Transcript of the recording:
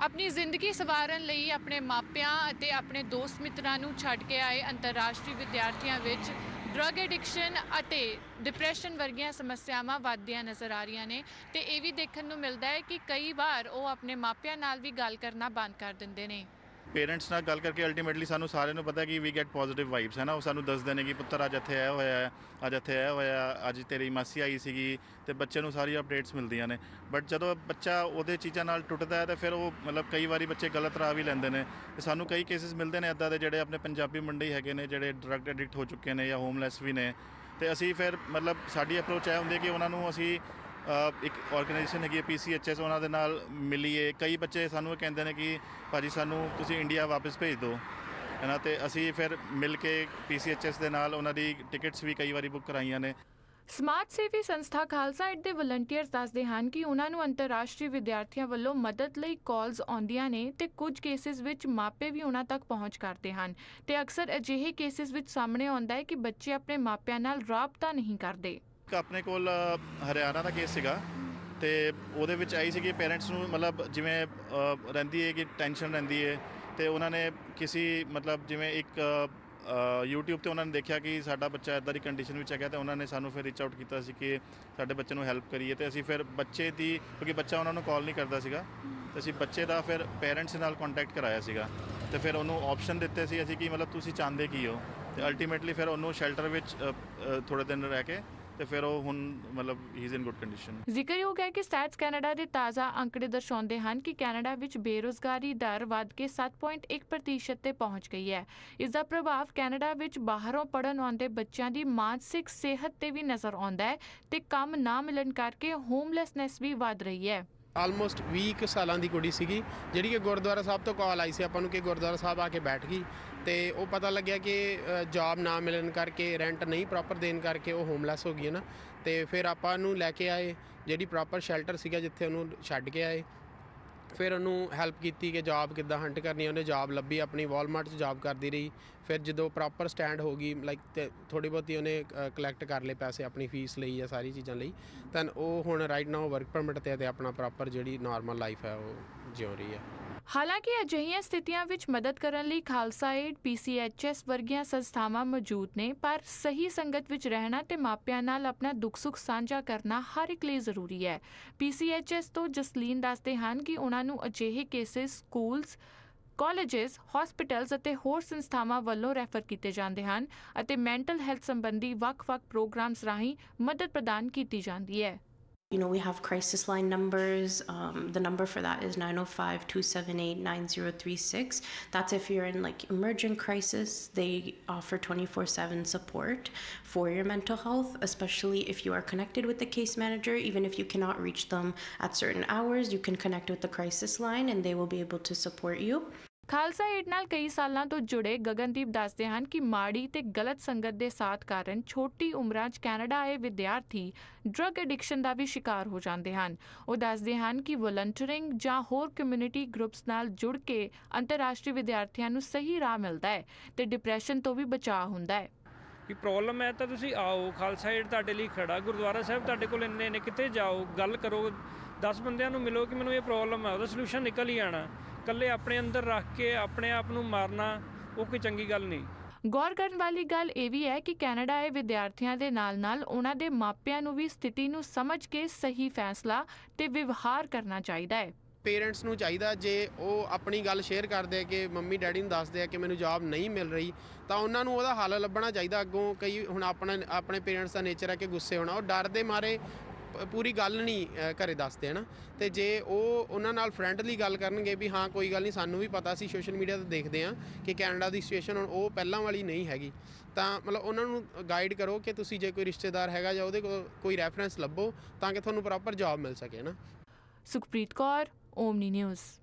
ਆਪਣੀ ਜ਼ਿੰਦਗੀ ਸਵਾਰਨ ਲਈ ਆਪਣੇ ਮਾਪਿਆਂ ਅਤੇ ਆਪਣੇ ਦੋਸਤ ਮਿੱਤਰਾਂ ਨੂੰ ਛੱਡ ਕੇ ਆਏ ਅੰਤਰਰਾਸ਼ਟਰੀ ਵਿਦਿਆਰਥੀਆਂ ਵਿੱਚ ਡਰੱਗ ਐਡਿਕਸ਼ਨ ਅਤੇ ਡਿਪਰੈਸ਼ਨ ਵਰਗੀਆਂ ਸਮੱਸਿਆਵਾਂ ਵੱਧਦੀਆਂ ਨਜ਼ਰ ਆ ਰਹੀਆਂ ਨੇ ਤੇ ਇਹ ਵੀ ਦੇਖਣ ਨੂੰ ਮਿਲਦਾ ਹੈ ਕਿ ਕਈ ਵਾਰ ਉਹ ਆਪਣੇ ਮਾਪਿਆਂ ਨਾਲ ਵੀ ਗੱਲ ਕਰਨਾ ਬੰਦ ਕਰ ਦਿੰਦੇ ਨੇ। ਪੇਰੈਂਟਸ ਨਾਲ ਗੱਲ ਕਰਕੇ ਅਲਟੀਮੇਟਲੀ ਸਾਨੂੰ ਸਾਰਿਆਂ ਨੂੰ ਪਤਾ ਕਿ ਵੀ ਗੈਟ ਪੋਜ਼ਿਟਿਵ ਵਾਈਬਸ ਹੈ ਨਾ? ਉਹ ਸਾਨੂੰ ਦੱਸਦੇ ਨੇ ਕਿ ਪੁੱਤਰ ਅੱਜ ਇੱਥੇ ਆਇਆ ਹੋਇਆ ਹੈ, ਅੱਜ ਇੱਥੇ ਆਇਆ ਹੋਇਆ ਅੱਜ ਤੇਰੀ ਮਾਸੀ ਆਈ ਸੀਗੀ ਤੇ ਬੱਚੇ ਨੂੰ ਸਾਰੀ ਅਪਡੇਟਸ ਮਿਲਦੀਆਂ ਨੇ। ਬਟ ਜਦੋਂ ਬੱਚਾ ਉਹਦੇ ਚੀਜ਼ਾਂ ਨਾਲ ਟੁੱਟਦਾ ਹੈ ਤਾਂ ਫਿਰ ਉਹ ਮਤਲਬ ਕਈ ਵਾਰੀ ਬੱਚੇ ਗਲਤ ਰਾਹ ਵੀ ਲੈਂਦੇ ਨੇ। ਤੇ ਸਾਨੂੰ ਕਈ ਕੇਸਿਸ ਮਿਲਦੇ ਨੇ ਇਦਾਂ ਦੇ ਜਿਹੜੇ ਆਪਣੇ ਪੰਜਾਬੀ ਮੁੰਡੇ ਹੈਗੇ ਨੇ, ਜਿਹੜੇ ਡਰੱਗ ਐਡਿਕਟ ਹੋ ਚੁੱਕੇ ਨੇ ਜਾਂ ਹੋਮਲੈਸ ਵੀ ਨੇ। ਤੇ ਅਸੀਂ ਫਿਰ ਮਤਲਬ ਸਾਡੀ ਅਪਰੋਚ ਇਹ ਹੁੰਦੀ ਹੈ ਕਿ ਉਹਨਾਂ ਨੂੰ ਅਸੀਂ ਇੱਕ ਆਰਗੇਨਾਈਜੇਸ਼ਨ ਹੈਗੀ ਹੈ ਪੀਸੀਐਚਐਸ ਉਹਨਾਂ ਦੇ ਨਾਲ ਮਿਲੀਏ। ਕਈ ਬੱਚੇ ਸਾਨੂੰ ਇਹ ਕਹਿੰਦੇ ਨੇ ਕਿ ਭਾਜੀ ਸਾਨੂੰ ਤੁਸੀਂ ਇੰਡੀਆ ਵਾਪਸ ਭੇਜ ਦਿਓ। ਹੈ ਤੇ ਅਸੀਂ ਫਿਰ ਮਿਲ ਕੇ ਪੀਸੀਐਚਐਸ ਦੇ ਨਾਲ ਉਹਨਾਂ ਦੀ ਟਿਕਟਸ ਵੀ ਕਈ ਵਾਰੀ ਬੁੱਕ ਕਰਾਈਆਂ ਨੇ। ਸਮਾਜ ਸੇਵੀ ਸੰਸਥਾ ਖਾਲਸਾ ਏਡ ਦੇ ਵਲੰਟੀਅਰਸ ਦੱਸਦੇ ਹਨ ਕਿ ਉਹਨਾਂ ਨੂੰ ਅੰਤਰਰਾਸ਼ਟਰੀ ਵਿਦਿਆਰਥੀਆਂ ਵੱਲੋਂ ਮਦਦ ਲਈ ਕਾਲਸ ਆਉਂਦੀਆਂ ਨੇ ਤੇ ਕੁਝ ਕੇਸਿਸ ਵਿੱਚ ਮਾਪੇ ਵੀ ਉਹਨਾਂ ਤੱਕ ਪਹੁੰਚ ਕਰਦੇ ਹਨ। ਤੇ ਅਕਸਰ ਅਜਿਹੇ ਕੇਸਿਸ ਵਿੱਚ ਸਾਹਮਣੇ ਆਉਂਦਾ ਹੈ ਕਿ ਬੱਚੇ ਆਪਣੇ ਮਾਪਿਆਂ ਨਾਲ ਰਾਬਤਾ ਨਹੀਂ ਕਰਦੇ। ਇੱਕ ਆਪਣੇ ਕੋਲ ਅ, ਹਰਿਆਣਾ ਦਾ ਕੇਸ ਸੀਗਾ ਤੇ ਉਹਦੇ ਵਿੱਚ ਆਈ ਸੀਗੀ ਪੇਰੈਂਟਸ ਨੂੰ ਮਤਲਬ ਜਿਵੇਂ ਅ, ਰਹਿੰਦੀ ਹੈ ਕਿ ਟੈਨਸ਼ਨ ਰਹਿੰਦੀ ਹੈ ਤੇ ਉਹਨਾਂ ਨੇ ਕਿਸੇ ਮਤਲਬ ਜਿਵੇਂ ਇੱਕ ਅ, YouTube ਤੇ ਉਹਨਾਂ ਨੇ ਦੇਖਿਆ ਕਿ ਸਾਡਾ ਬੱਚਾ ਇਦਾਂ ਦੀ ਕੰਡੀਸ਼ਨ ਵਿੱਚ ਹੈਗਾ ਤੇ ਉਹਨਾਂ ਨੇ ਸਾਨੂੰ ਫਿਰ ਰੀਚ ਆਊਟ ਕੀਤਾ ਸੀ ਕਿ ਸਾਡੇ ਬੱਚੇ ਨੂੰ ਹੈਲਪ ਕਰੀਏ ਤੇ ਅਸੀਂ ਫਿਰ ਬੱਚੇ ਦੀ ਕਿਉਂਕਿ ਬੱਚਾ ਉਹਨਾਂ ਨੂੰ ਕਾਲ ਨਹੀਂ ਕਰਦਾ ਸੀਗਾ ਤੇ ਅਸੀਂ ਬੱਚੇ ਦਾ ਫਿਰ ਪੇਰੈਂਟਸ ਨਾਲ ਕੰਟੈਕਟ ਕਰਾਇਆ ਸੀਗਾ ਤੇ ਫਿਰ ਉਹਨੂੰ ਆਪਸ਼ਨ ਦਿੱਤੇ ਸੀ ਅਸੀਂ ਕਿ ਮਤਲਬ ਤੁਸੀਂ ਚਾਹੁੰਦੇ ਕੀ ਹੋ ਤੇ ਅਲਟੀਮੇਟਲੀ ਫਿਰ ਉਹਨੂੰ ਸ਼ੈਲਟਰ ਵਿੱਚ ਅ, ਥੋੜੇ ਦਿਨ ਰਹਿ ਕੇ ਤੇ ਫਿਰ ਉਹ ਹੁਣ ਮਤਲਬ he is in good condition ਜ਼ਿਕਰਯੋਗ ਹੈ ਕਿ ਸਟੈਟਸ ਕੈਨੇਡਾ ਦੇ ਤਾਜ਼ਾ ਅੰਕੜੇ ਦਰਸਾਉਂਦੇ ਹਨ ਕਿ ਕੈਨੇਡਾ ਵਿੱਚ ਬੇਰੋਜ਼ਗਾਰੀ ਦਰ ਵੱਧ ਕੇ 7.1% ਤੇ ਪਹੁੰਚ ਗਈ ਹੈ। ਇਸ ਦਾ ਪ੍ਰਭਾਵ ਕੈਨੇਡਾ ਵਿੱਚ ਬਾਹਰੋਂ ਪੜਨ ਆਉਂਦੇ ਬੱਚਿਆਂ ਦੀ ਮਾਨਸਿਕ ਸਿਹਤ ਤੇ ਵੀ ਨਜ਼ਰ ਆਉਂਦਾ ਹੈ ਤੇ ਕੰਮ ਨਾ ਮਿਲਣ ਕਰਕੇ ਹੋਮਲੈਸਨੈਸ ਵੀ ਵੱਧ ਰਹੀ ਹੈ। ਆਲਮੋਸਟ 20 ਕੁ ਸਾਲਾਂ ਦੀ ਕੁੜੀ ਸੀਗੀ, ਜਿਹੜੀ ਕਿ ਗੁਰਦੁਆਰਾ ਸਾਹਿਬ ਤੋਂ ਕਾਲ ਆਈ ਸੀ ਆਪਾਂ ਨੂੰ ਕਿ ਗੁਰਦੁਆਰਾ ਸਾਹਿਬ ਆ ਕੇ ਬੈਠ ਗਈ ਤੇ ਉਹ ਪਤਾ ਲੱਗਿਆ ਕਿ ਜੌਬ ਨਾ ਮਿਲਣ ਕਰਕੇ ਰੈਂਟ ਨਹੀਂ ਪ੍ਰੋਪਰ ਦੇਣ ਕਰਕੇ ਉਹ ਹੋਮਲੈਸ ਹੋ ਗਈ ਹੈ ਨਾ। ਤੇ ਫਿਰ ਆਪਾਂ ਨੂੰ ਲੈ ਕੇ ਆਏ, ਜਿਹੜੀ ਪ੍ਰੋਪਰ ਸ਼ੈਲਟਰ ਸੀਗਾ ਜਿੱਥੇ ਉਹਨੂੰ ਛੱਡ ਕੇ ਆਏ। ਫਿਰ ਉਹਨੂੰ ਹੈਲਪ ਕੀਤੀ ਕਿ ਜੌਬ ਕਿੱਦਾਂ ਹੰਟ ਕਰਨੀ ਉਹਨੇ ਜੌਬ ਲੱਭੀ, ਆਪਣੀ ਵਾਲਮਾਰਟ 'ਚ ਜੌਬ ਕਰਦੀ ਰਹੀ। ਫਿਰ ਜਦੋਂ ਪ੍ਰੋਪਰ ਸਟੈਂਡ ਹੋ ਗਈ ਲਾਈਕ ਥੋੜੀ ਬਹੁਤੀ ਉਹਨੇ ਕਲੈਕਟ ਕਰ ਲਏ ਪੈਸੇ ਆਪਣੀ ਫੀਸ ਲਈ ਜਾਂ ਸਾਰੀ ਚੀਜ਼ਾਂ ਲਈ। ਤਾਂ ਉਹ ਹੁਣ ਰਾਈਟ ਨਾਓ ਵਰਕ ਪਰਮਿਟ ਤੇ ਹੈ ਤੇ ਆਪਣਾ ਪ੍ਰੋਪਰ ਜਿਹੜੀ ਨਾਰਮਲ ਲਾਈਫ ਹੈ ਉਹ ਜਿਉ ਰਹੀ ਹੈ। ਹਾਲਾਂਕਿ ਅਜਿਹੀਆਂ ਸਥਿਤੀਆਂ ਵਿੱਚ ਮਦਦ ਕਰਨ ਲਈ ਖਾਲਸਾ ਏਡ ਪੀਸੀਐਚਐਸ ਵਰਗੀਆਂ ਸੰਸਥਾਵਾਂ ਮੌਜੂਦ ਨੇ, ਪਰ ਸਹੀ ਸੰਗਤ ਵਿੱਚ ਰਹਿਣਾ ਤੇ ਮਾਪਿਆਂ ਨਾਲ ਆਪਣਾ ਦੁੱਖ ਸੁੱਖ ਸਾਂਝਾ ਕਰਨਾ ਹਰ ਇੱਕ ਲਈ ਜ਼ਰੂਰੀ ਹੈ। ਪੀਸੀਐਚਐਸ ਤੋਂ ਜਸਲੀਨ ਦੱਸਦੇ ਹਨ ਕਿ ਉਹਨਾਂ ਨੂੰ ਅਜਿਹੇ ਕੇਸਿਸ, ਸਕੂਲਸ, ਕਾਲਜਸ, ਹਸਪੀਟਲਸ ਅਤੇ ਹੋਰ ਸੰਸਥਾਵਾਂ ਵੱਲੋਂ ਰੈਫਰ ਕੀਤੇ ਜਾਂਦੇ ਹਨ ਅਤੇ ਮੈਂਟਲ ਹੈਲਥ ਸੰਬੰਧੀ ਵੱਖ-ਵੱਖ ਪ੍ਰੋਗਰਾਮਸ ਰਾਹੀਂ ਮਦਦ ਪ੍ਰਦਾਨ ਕੀਤੀ ਜਾਂਦੀ ਹੈ। You know, we have crisis line numbers. Um, the number for that is 905 278 9036. That's if you're in like emergent crisis. They offer 24 7 support for your mental health, especially if you are connected with the case manager. Even if you cannot reach them at certain hours, you can connect with the crisis line and they will be able to support you. Khalsa Aid ਨਾਲ ਕਈ ਸਾਲਾਂ ਤੋਂ ਜੁੜੇ ਗਗਨਦੀਪ ਦੱਸਦੇ ਹਨ ਕਿ ਮਾੜੀ ਤੇ ਗਲਤ ਸੰਗਤ ਦੇ ਸਾਥ ਕਾਰਨ ਛੋਟੀ ਉਮਰਾਂ 'ਚ ਕੈਨੇਡਾ ਆਏ ਵਿਦਿਆਰਥੀ ਡਰੱਗ ਐਡਿਕਸ਼ਨ ਦਾ ਵੀ ਸ਼ਿਕਾਰ ਹੋ ਜਾਂਦੇ ਹਨ। ਉਹ ਦੱਸਦੇ ਹਨ ਕਿ ਵਲੰਟੀਅਰਿੰਗ ਜਾਂ ਹੋਰ ਕਮਿਊਨਿਟੀ ਗਰੁੱਪਸ ਨਾਲ ਜੁੜ ਕੇ ਅੰਤਰਰਾਸ਼ਟਰੀ ਵਿਦਿਆਰਥੀਆਂ ਨੂੰ ਸਹੀ ਰਾਹ ਮਿਲਦਾ ਹੈ ਤੇ ਡਿਪਰੈਸ਼ਨ ਤੋਂ ਵੀ ਬਚਾਅ ਹੁੰਦਾ ਹੈ। ਕਿ ਪ੍ਰੋਬਲਮ ਹੈ ਤਾਂ ਤੁਸੀਂ ਆਓ, ਖਾਲਸਾ ਏਡ ਤੁਹਾਡੇ ਲਈ ਖੜਾ, ਗੁਰਦੁਆਰਾ ਸਾਹਿਬ ਤੁਹਾਡੇ ਕੋਲ ਇੰਨੇ ਨੇ ਕਿਤੇ ਜਾਓ, ਗੱਲ ਕਰੋ 10 ਬੰਦਿਆਂ ਨੂੰ ਮਿਲੋ ਕਿ ਮੈਨੂੰ ਇਹ ਪ੍ਰੋਬਲਮ ਹੈ, ਉਹਦਾ ਸੋਲੂਸ਼ਨ ਨਿਕਲ ਹੀ ਆਣਾ। ਇਕੱਲੇ ਆਪਣੇ ਅੰਦਰ ਰੱਖ ਕੇ, ਆਪਣੇ ਆਪ ਨੂੰ ਮਾਰਨਾ, ਉਹ ਕੋਈ ਚੰਗੀ ਗੱਲ ਨਹੀਂ। ਗੌਰ ਕਰਨ ਵਾਲੀ ਗੱਲ ਇਹ ਵੀ ਹੈ ਕਿ ਕੈਨੇਡਾ ਆਏ ਵਿਦਿਆਰਥੀਆਂ ਦੇ ਨਾਲ-ਨਾਲ ਉਹਨਾਂ ਦੇ ਮਾਪਿਆਂ ਨੂੰ ਵੀ ਸਥਿਤੀ ਨੂੰ ਸਮਝ ਕੇ ਸਹੀ ਫੈਸਲਾ ਤੇ ਵਿਵਹਾਰ ਕਰਨਾ ਚਾਹੀਦਾ ਹੈ। ਪੇਰੈਂਟਸ ਨੂੰ ਚਾਹੀਦਾ ਜੇ ਉਹ ਆਪਣੀ ਗੱਲ ਸ਼ੇਅਰ ਕਰਦੇ ਆ ਕਿ ਮੰਮੀ ਡੈਡੀ ਨੂੰ ਦੱਸਦੇ ਆ ਕਿ ਮੈਨੂੰ ਜੌਬ ਨਹੀਂ ਮਿਲ ਰਹੀ ਤਾਂ ਉਹਨਾਂ ਨੂੰ ਉਹਦਾ ਹੱਲ ਲੱਭਣਾ ਚਾਹੀਦਾ ਅੱਗੋਂ। ਕਈ ਹੁਣ ਆਪਣਾ ਆਪਣੇ ਪੇਰੈਂਟਸ ਦਾ ਨੇਚਰ ਹੈ ਕਿ ਗੁੱਸੇ ਹੋਣਾ ਉਹ ਡਰ ਦੇ ਮਾਰੇ ਪੂਰੀ ਗੱਲ ਨਹੀਂ ਅ, ਘਰੇ ਦੱਸਦੇ ਹਨ। ਤੇ ਜੇ ਉਹ ਉਹਨਾਂ ਨਾਲ ਫਰੈਂਡਲੀ ਗੱਲ ਕਰਨਗੇ ਵੀ ਹਾਂ ਕੋਈ ਗੱਲ ਨਹੀਂ ਸਾਨੂੰ ਵੀ ਪਤਾ ਸੀ ਸੋਸ਼ਲ ਮੀਡੀਆ ਤੇ ਦੇਖਦੇ ਆ ਕਿ ਕੈਨੇਡਾ ਦੀ ਸਿਚੁਏਸ਼ਨ ਹੁਣ ਉਹ ਪਹਿਲਾਂ ਵਾਲੀ ਨਹੀਂ ਹੈਗੀ। ਤਾਂ ਮਤਲਬ ਉਹਨਾਂ ਨੂੰ ਗਾਈਡ ਕਰੋ ਕਿ ਤੁਸੀਂ ਜੇ ਕੋਈ ਰਿਸ਼ਤੇਦਾਰ ਹੈਗਾ ਜਾਂ ਉਹਦੇ ਕੋਲ ਕੋਈ ਰੈਫਰੈਂਸ ਲੱਭੋ ਤਾਂ ਕਿ ਤੁਹਾਨੂੰ ਪ੍ਰੋਪਰ ਜੌਬ ਮਿਲ ਸਕੇ ਨਾ ਸੁਖਪ੍ਰੀਤ ਕੌਰ Omni News.